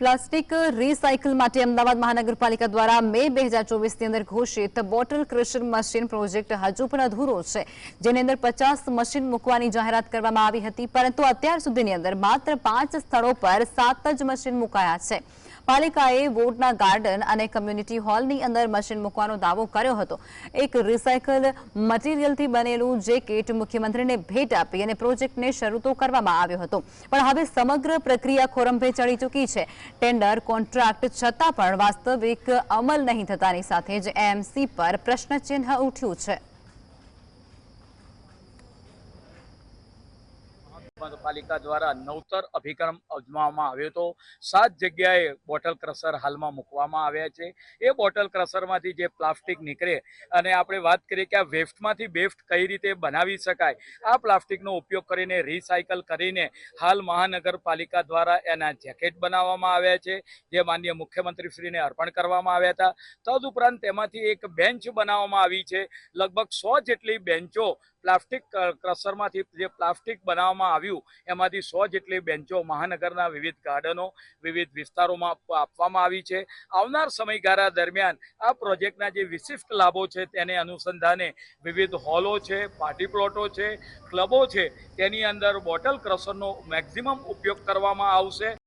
Plastic recycle માટે અમદાવાદ મહાનગરપાલિકા દ્વારા મે બે હજાર ચોવીસની અંદર ઘોષિત બોટલ ક્રશર મશીન પ્રોજેક્ટ હજુ પણ અધૂરો છે, જેની અંદર પચાસ મશીન મૂકવાની જાહેરાત કરવામાં આવી હતી, પરંતુ અત્યાર સુધીની અંદર માત્ર પાંચ સ્થળો પર સાત જ મશીન મુકાયા છે. પાલિકાએ વોર્ડના ગાર્ડન અને કમ્યુનિટી હોલની અંદર મશીન મૂકવાનો દાવો કર્યો હતો. એક રિસાયકલ મટીરિયલથી બનેલું જે કીટ મુખ્યમંત્રીને ભેટ આપી અને પ્રોજેક્ટને શરૂ તો કરવામાં આવ્યો હતો. પણ હવે સમગ્ર પ્રક્રિયા ખોરંભે ચડી ચૂકી છે. ટેન્ડર, કોન્ટ્રાક્ટ છતાં પણ વાસ્તવિક અમલ નહીં થતાની સાથે જ એમસી પર પ્રશ્નચિહ્ન ઉઠ્યું છે. નગરપાલિકા દ્વારા નવતર અભિક્રમ અજમાવવામાં આવ્યો હતો. સાત જગ્યાએ બોટલ ક્રશર હાલમાં મૂકવામાં આવ્યા છે. એ બોટલ ક્રશરમાંથી જે પ્લાસ્ટિક નીકળે અને આપણે વાત કરીએ કે આ વેફ્ટમાંથી બેફ્ટ કઈ રીતે બનાવી શકાય, આ પ્લાસ્ટિકનો ઉપયોગ કરીને રિસાયકલ કરીને હાલ મહાનગરપાલિકા દ્વારા એના જેકેટ બનાવવામાં આવ્યા છે, જે માનનીય મુખ્યમંત્રીશ્રીને અર્પણ કરવામાં આવ્યા હતા. તદુપરાંત તેમાંથી એક બેન્ચ બનાવવામાં આવી છે. લગભગ સો જેટલી બેન્ચો પ્લાસ્ટિક ક્રશરમાંથી જે પ્લાસ્ટિક બનાવવામાં આવ્યું, એમાંથી સો જેટલી બેન્ચો મહાનગરના વિવિધ ગાર્ડનો, વિવિધ વિસ્તારોમાં આપવામાં આવી છે. આવનાર સમયગાળા દરમિયાન આ પ્રોજેક્ટના જે વિશિષ્ટ લાભો છે તેને અનુસંધાને વિવિધ હોલો છે, પાર્ટી પ્લોટો છે, ક્લબો છે, તેની અંદર બોટલ ક્રશરનો મેક્ઝિમમ ઉપયોગ કરવામાં આવશે.